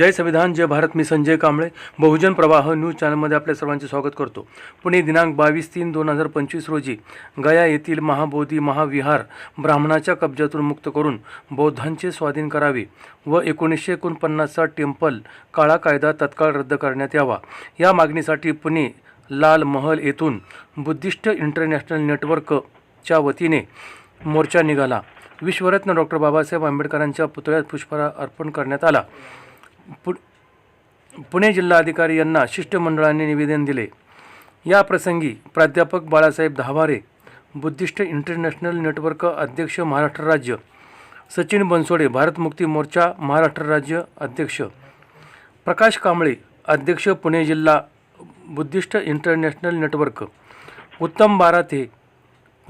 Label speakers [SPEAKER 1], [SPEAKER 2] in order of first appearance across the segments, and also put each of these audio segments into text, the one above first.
[SPEAKER 1] जय संविधान जय भारत मी संजय कांबळे. बहुजन प्रवाह न्यूज चॅनलमध्ये आपल्या सर्वांचे स्वागत करतो. पुणे दिनांक बावीस तीन दोन हजार पंचवीस रोजी गया येथील महाबोधी महाविहार ब्राह्मणाच्या कब्जातून मुक्त करून बौद्धांचे स्वाधीन करावे व एकोणीसशे एकोणपन्नासचा टेम्पल काळा कायदा तत्काळ रद्द करण्यात यावा. या मागणीसाठी पुणे लाल महल येथून बुद्धिस्ट इंटरनॅशनल नेटवर्कच्या वतीने मोर्चा निघाला. विश्वरत्न डॉक्टर बाबासाहेब आंबेडकरांच्या पुतळ्यात पुष्पहार अर्पण करण्यात आला. पु पुणे जिल्हाधिकारी यांना शिष्टमंडळाने निवेदन दिले. या प्रसंगी प्राध्यापक Balasaheb Dhaware Buddhist international network अध्यक्ष महाराष्ट्र राज्य सचिन बनसोडे भारत मुक्ती मोर्चा महाराष्ट्र राज्य अध्यक्ष प्रकाश कांबळे अध्यक्ष पुणे जिल्हा बुद्धिस्ट इंटरनॅशनल नेटवर्क उत्तम बाराथे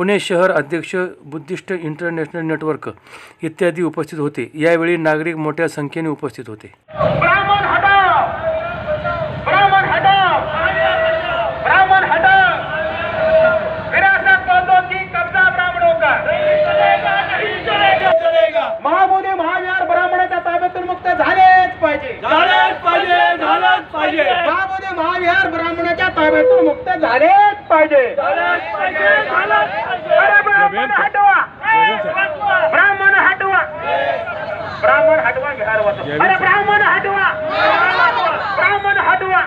[SPEAKER 1] पुणे शहर अध्यक्ष बुद्धिस्ट इंटरनॅशनल नेटवर्क इत्यादी उपस्थित होते. यावेळी नागरिक मोठ्या संख्येने उपस्थित होते.
[SPEAKER 2] ब्राह्मण हटाओ! ब्राह्मण हटाओ! ब्राह्मण हटाओ विरासत बंदों की कब्जा ब्राह्मणों का महाबोधी महाविहार ब्राह्मणाच्या ताब्यातून मुक्त झालेच पाहिजे
[SPEAKER 3] झालंच पाहिजे झालंच पाहिजे
[SPEAKER 2] महाबोधी महाविहार ब्राह्मणाच्या ताब्यातून मुक्त झालेच पाहिजे
[SPEAKER 3] झालंच पाहिजे झालंच पाहिजे
[SPEAKER 2] अरे ब्राह्मण हटवा ब्राह्मण हटवा ब्राह्मण हटवा बिहार वाचव. अरे ब्राह्मण हटवा ब्राह्मण हटवा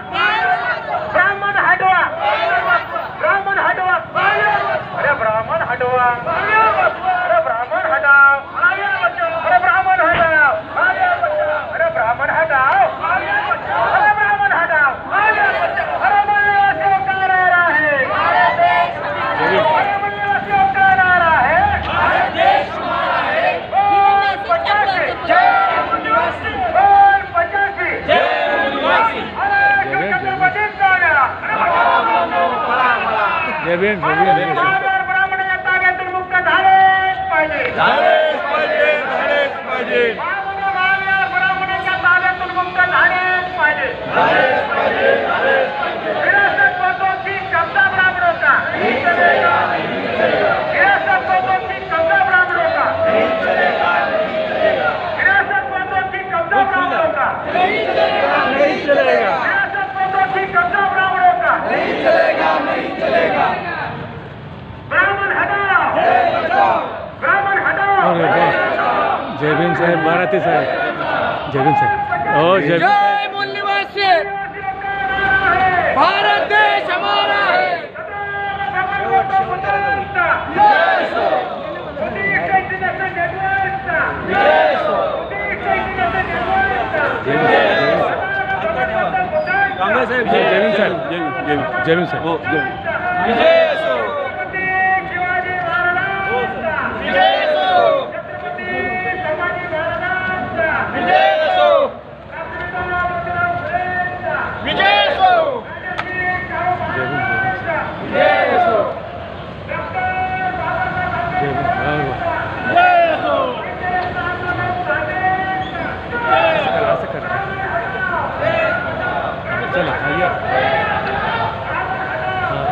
[SPEAKER 2] ब्राह्मण हटवा ब्राह्मण हटवा अरे ब्राह्मण हटवा अरे ब्राह्मण हटाव अरे ब्राह्मण हटाव अरे ब्राह्मण हटाव अरे ब्राह्मण हटाव अरे मूल्यवासियों का नारा है अरे मूल्यवासियों का नारा है बोल पचासी बोल पचासी अरे छत्रपतींचा नारा महाराष्ट्र ब्राह्मणाच्या ताब्यातून मुक्त झालेच पाहिजे
[SPEAKER 3] झालंच पाहिजे झालंच पाहिजे
[SPEAKER 2] महाराष्ट्र महाविहार ब्राह्मणाच्या ताब्यातून मुक्त झालेच पाहिजे विरासत बंदों की कब्जा ब्राह्मणों का विरासत बंदों की कब्जा ब्राह्मणों का विरासत बंदों की कब्जा ब्राह्मणों का
[SPEAKER 3] नहीं चलेगा
[SPEAKER 2] विरासत बंदों की कब्जा ब्राह्मणों का ब्राह्मण हटाओ ब्राह्मण हटाओ
[SPEAKER 1] भीम साहेब. बाराते साहेब. साहेब. हो जय
[SPEAKER 3] मूल्यवासी भारत देश हमारा है.
[SPEAKER 1] साहेब. जय भीम साहेब. जय जय भीम साहेब.
[SPEAKER 3] विजय असो
[SPEAKER 2] शिवाजी महाराजांचा
[SPEAKER 3] विजय असो
[SPEAKER 2] छत्रपती संभाजी महाराजांचा
[SPEAKER 3] विजय असो विजय असो विजय असो
[SPEAKER 1] जय भीम
[SPEAKER 3] विजय असो
[SPEAKER 1] असं करा चला या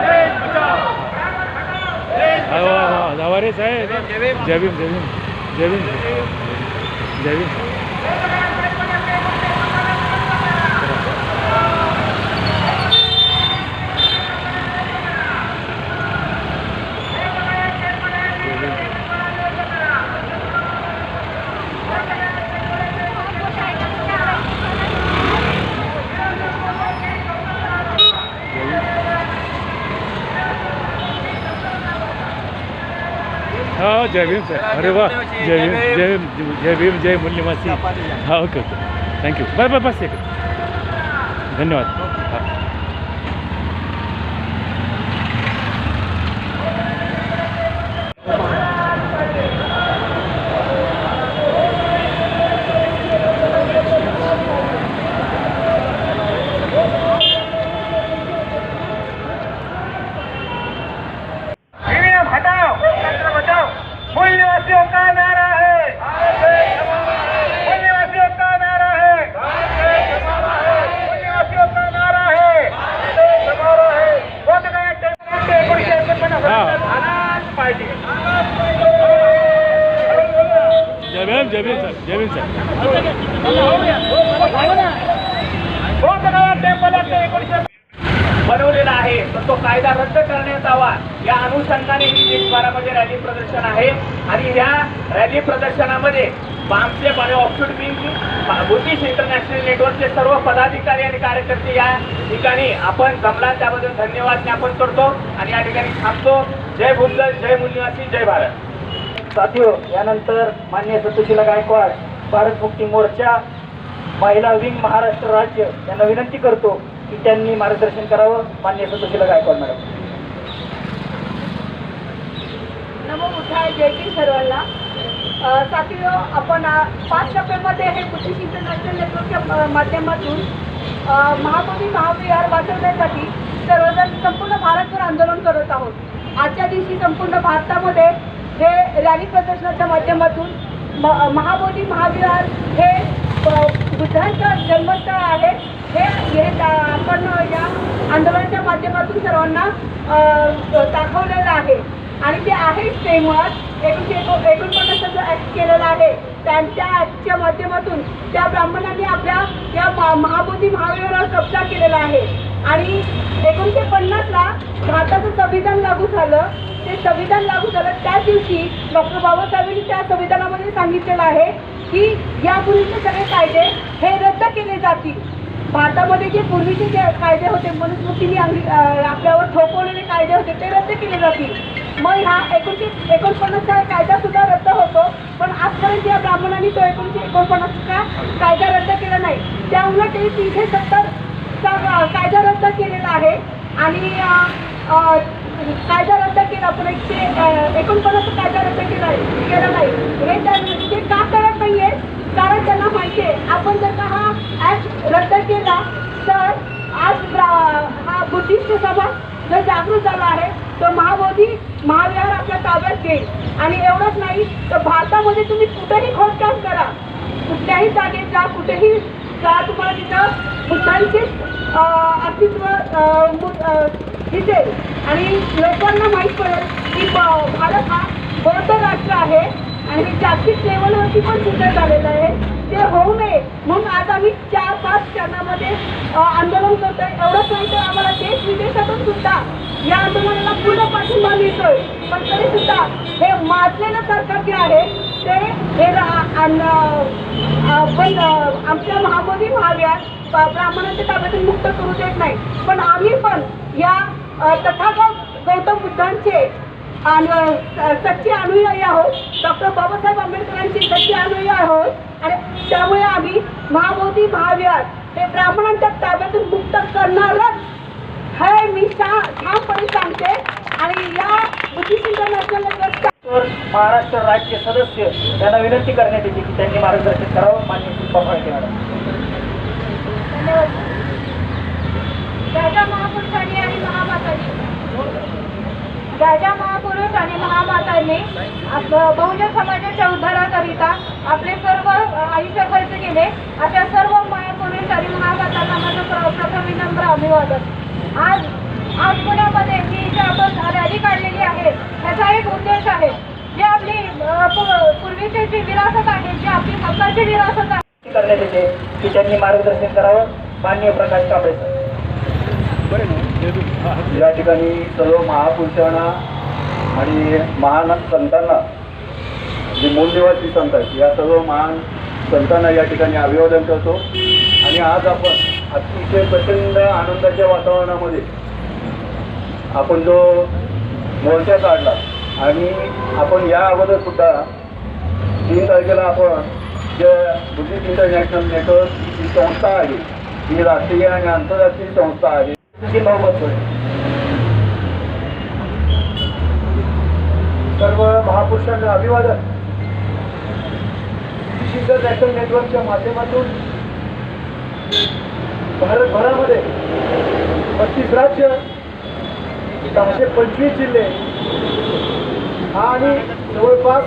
[SPEAKER 3] देश बचाओ
[SPEAKER 1] साहेब जय भीम जय भीम जय भीम जय भीम जय भीम सर. अरे वा जय भीम जय भीम जय भीम जय मूल्यवासी हा okay okay. Thank you bye bye बस एक. धन्यवाद हा.
[SPEAKER 2] ईवीएम हटाओ तंत्र बचाओ मूल्यवासियों का नारा है मूल्यवासियों का नारा है मूल्यवासियों का नारा है बोध गया टेम्पल एकोणीसशे सर सर.
[SPEAKER 4] बनवलेला आहे. तर तो कायदा रद्द करण्यात यावा या अनुषंगाने ही देशभरामध्ये रॅली प्रदर्शन आहे. आणि या रॅली प्रदर्शनामध्ये बामसे आणि ऑफशूट विंग बुद्धिस्ट इंटरनॅशनल नेटवर्कचे सर्व पदाधिकारी आणि कार्यकर्ते या ठिकाणी आपण जमला त्याबद्दल धन्यवाद ज्ञापन करतो. आणि या ठिकाणी थांबतो. जय भूमदल जय मुनिवासी जय भारत. साथियो यानंतर मान्य सतोशीला गायकवाड भारत मुक्ती मोर्चा महिला विंग महाराष्ट्र राज्य यांना विनंती करतो की त्यांनी मार्गदर्शन करावं मान्य सतोशीला गायकवाड मॅडम.
[SPEAKER 5] नमो बुद्धाय जय की सर्वांना. अ, आपण पाच टप्प्यामध्ये हे बुद्धिस्ट इंटरनॅशनल नेटवर्कच्या माध्यमातून महाकवी महाबोधी महाविहार वाचवण्यासाठी सर्वजण संपूर्ण भारतभर आंदोलन करत आहोत. आजच्या दिवशी संपूर्ण भारतामध्ये हे रॅली प्रदर्शनाच्या माध्यमातून म महाबोधी महाविहार हे बुद्धांचं जन्मस्थळ आहे. हे हे आपण या आंदोलनाच्या माध्यमातून सर्वांना दाखवलेलं आहे. आणि ते आहेच ते मुळात एकोणीशे एको एकोणपन्नासचा जो ॲक्ट केलेला आहे. त्यांच्या ॲक्टच्या माध्यमातून त्या ब्राह्मणांनी आपल्या या महाबोधी महाविहारावर कब्जा केलेला आहे. आणि एकोणीसशे पन्नासला भारताचं संविधान लागू झालं. ते संविधान लागू झालं त्याच दिवशी डॉक्टर बाबासाहेबांनी त्या संविधानामध्ये सांगितलेलं आहे की यापूर्वीचे सगळे कायदे हे रद्द केले जातील. भारतामध्ये जे पूर्वीचे जे कायदे होते मनुस्मृतीने आपल्यावर ठोकवलेले कायदे होते ते रद्द केले जातील. मग हा एकोणीसशे एकोणपन्नासचा कायदासुद्धा रद्द होतो पण आजपर्यंत या ब्राह्मणांनी तो एकोणीसशे एकोणपन्नासचा कायदा रद्द केला नाही. त्या उलट तीनशे सत्तरचा कायदा रद्द केलेला आहे. आणि कायदा रद्द केला पण एकशे एकोणपन्नास कायदा रद्द केला केला नाही. हे त्या- ते का करत नाहीये? कारण त्यांना माहिती आहे आपण जर का हा ऍक्ट रद्द केला तर आज हा बुद्धिस्ट समाज जर जागृत झाला आहे तर महाबोधी महाविहार आपल्या ताब्यात घेईल. आणि एवढंच नाही तर भारतामध्ये तुम्ही कुठेही खोदकाम करा. कुठल्याही जागेत जा कुठेही का तुम्हाला तिथं बुद्धांचे अस्तित्व दिसेल आणि लोकांना माहीत पडेल की भारत हा बरोबर राष्ट्र आहे आणि जागतिक लेवलवरती पण सुद्धा झालेलं आहे ते होऊ नये म्हणून आज आम्ही चार पाच चरणामध्ये आंदोलन करतोय. एवढंच नाही तर आम्हाला देश विदेशातून सुद्धा या आंदोलनाला पूर्ण पाठिंबा पण तरी सुद्धा हे माजलेलं सरकार जे आहे ते हे पण आमच्या महाबोधी महाविहार ब्राह्मणांच्या ताब्यातून मुक्त करू देत नाही. पण आम्ही पण या तथागत गौतम बुद्धांचे आणि सच्चे अनुयायी आहोत. डॉक्टर बाबासाहेब आंबेडकरांचे सच्चे अनुयायी आहोत. आणि त्यामुळे आम्ही महाबोधी महाविहार हे ब्राह्मणांच्या ताब्यातून मुक्त करणारच. हे मी शा ठामपणे सांगते. आणि या बुद्धिस्ट इंटरनॅशनल
[SPEAKER 4] महाराष्ट्र राज्य सदस्य यांना विनंती करण्यात येते की त्यांनी मार्गदर्शन करावं. मान्य शिल्पा फाळके मॅडम.
[SPEAKER 5] धन्यवाद. राजा महापुरुषांनी आणि महामातांनी राजा महापुरुष आणि महामातांनी बहुजन समाजाच्या उद्धाराकरिता आपले सर्व आयुष्य खर्च केले. अशा सर्व महापुरुष आणि महामातांना माझं प्र- प्रथम विनम्र अभिवादन. आज आज पुण्यामध्ये ही जी आपण रॅली काढलेली आहे त्याचा एक उद्देश आहे. जे आपली पूर्वीची जी विरासत आहे जी आपली हक्काची विरासत आहे.
[SPEAKER 4] करण्यात येते. की त्यांनी मार्गदर्शन करावं. मान्य प्रकाश कांबळे
[SPEAKER 6] या ठिकाणी सर्व महापुरुषांना आणि महान संतांना जे मूलनिवासी संत आहेत या सर्व महान संतांना या ठिकाणी अभिवादन करतो. आणि आज आपण अतिशय प्रचंड आनंदाच्या वातावरणामध्ये आपण जो मोर्चा काढला आणि आपण या अगोदर सुद्धा तीन तारखेला आपण जे बुद्धिस्ट इंटरनॅशनल नेटवर्क ही संस्था आहे ही राष्ट्रीय आणि आंतरराष्ट्रीय संस्था आहे
[SPEAKER 4] ती नौबत
[SPEAKER 6] सर्व महापुरुषांना अभिवादन. इंटरनॅशनल नेटवर्कच्या माध्यमातून भारतभरामध्ये पस्तीस राज्य सहाशे पंचवीस जिल्हे. आणि जवळपास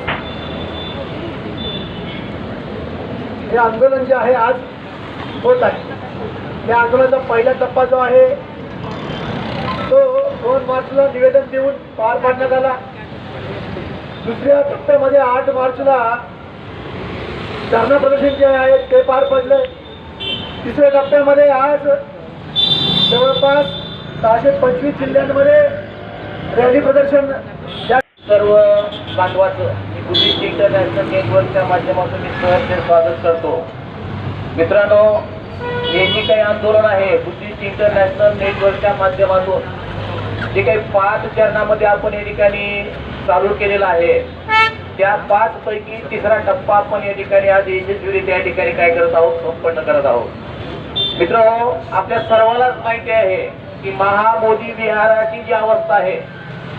[SPEAKER 6] हे आंदोलन जे आहे आज होत आहे. या आंदोलनाचा पहिला टप्पा जो आहे तो दोन मार्चला निवेदन देऊन पार पाडण्यात आला. दुसऱ्या टप्प्यामध्ये आठ मार्चला धरणा प्रदर्शन जे आहे ते पार पडलं. तिसऱ्या टप्प्यामध्ये आज जवळपास सहाशे पंचवीस जिल्ह्यांमध्ये रॅली प्रदर्शन या
[SPEAKER 4] सर्व बांधवाचं मी बुद्धिस्ट इंटरनॅशनल नेटवर्कच्या माध्यमातून मी सहर्ष स्वागत करतो. मित्रांनो हे जे काही आंदोलन आहे बुद्धिस्ट इंटरनॅशनल नेटवर्कच्या माध्यमातून जे काही पाच चरणामध्ये आपण या ठिकाणी चालू केलेलं आहे त्या पाच पैकी तिसरा टप्पा आपण या ठिकाणी आज यशस्वीरित्या या ठिकाणी काय करत आहोत संपन्न करत आहोत. मित्र आपल्या सर्वांनाच माहिती आहे की महाबोधी विहाराची जी अवस्था आहे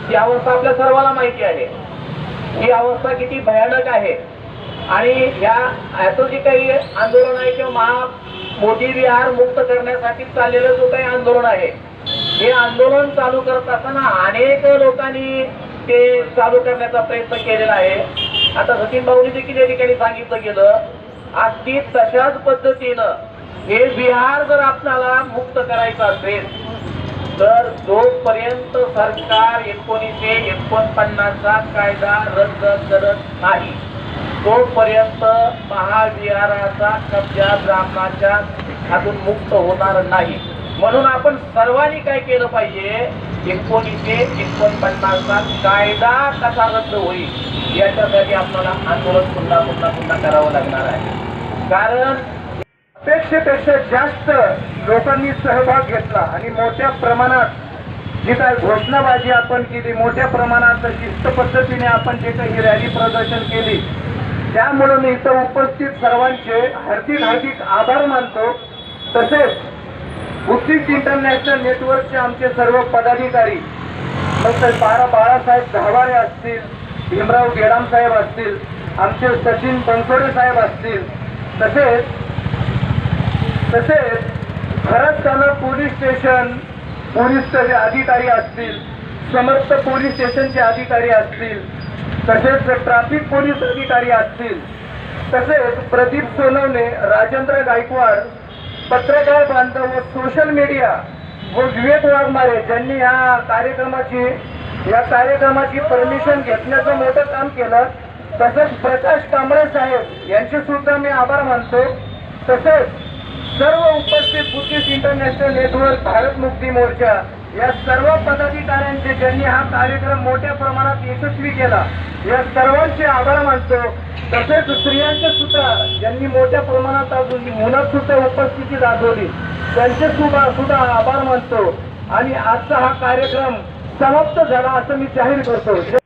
[SPEAKER 4] ती अवस्था आपल्या सर्वांना माहिती आहे. ही अवस्था किती भयानक आहे. आणि ह्या याचं जे काही आंदोलन आहे किंवा महा मोदी विहार मुक्त करण्यासाठी चाललेलं जो काही आंदोलन आहे हे आंदोलन चालू करत असताना अनेक लोकांनी ते चालू करण्याचा प्रयत्न केलेला आहे. आता सचिन भाऊनी देखील या ठिकाणी सांगितलं गेलं अगदी तशाच पद्धतीनं हे विहार जर आपल्याला मुक्त करायचं असेल तर जोपर्यंत सरकार एकोणीसशे एकोणपन्नासचा कायदा रद्द करत नाही तोपर्यंत महाविहाराचा कब्जा ब्राह्मणाच्या हातून मुक्त होणार नाही. म्हणून आपण सर्वांनी काय केलं पाहिजे? एकोणीसशे एकोणपन्नासचा कायदा कसा रद्द होईल? याच्यासाठी आपल्याला आंदोलन पुन्हा पुन्हा पुन्हा करावं लागणार आहे. कारण
[SPEAKER 6] अपेक्षेपेक्षा जास्त लोकांनी सहभाग घेतला आणि मोठ्या प्रमाणात जी काय घोषणाबाजी आपण केली मोठ्या प्रमाणात शिस्त पद्धतीने आपण जे काही रॅली प्रदर्शन केली त्यामुळे मी इथं उपस्थित सर्वांचे हार्दिक हार्दिक आभार मानतो. तसेच बुद्धिस्ट इंटरनॅशनल नेटवर्कचे आमचे सर्व पदाधिकारी डॉक्टर बारा बाळासाहेब धावारे असतील भीमराव गेडाम साहेब असतील आमचे सचिन बनसोडे साहेब असतील तसेच तसेच भरतताना पोलीस स्टेशन पोलीसचे जे अधिकारी असतील समर्थ पोलीस स्टेशनचे अधिकारी असतील तसेच ट्रॅफिक पोलीस अधिकारी असतील तसेच प्रदीप सोनवणे राजेंद्र गायकवाड पत्रकार बांधव व सोशल मीडिया व विवेक वाघमारे ज्यांनी या कार्यक्रमाची या कार्यक्रमाची परमिशन घेतण्याचं मोठं काम केलं तसंच प्रकाश कांबळे साहेब यांचे सुद्धा मी आभार मानतो. तसेच सर्व उपस्थित Buddhist international network Bharat Mukti Morcha या सर्व पदाधिकाऱ्यांचे ज्यांनी हा कार्यक्रम मोठ्या प्रमाणात यशस्वी केला या सर्वांचे आभार मानतो. तसेच स्त्रियांचे सुद्धा ज्यांनी मोठ्या प्रमाणात मुलात सुद्धा उपस्थिती दाखवली त्यांचे सुद्धा सुद्धा आभार मानतो. आणि आजचा हा कार्यक्रम समाप्त झाला असं मी जाहीर करतो.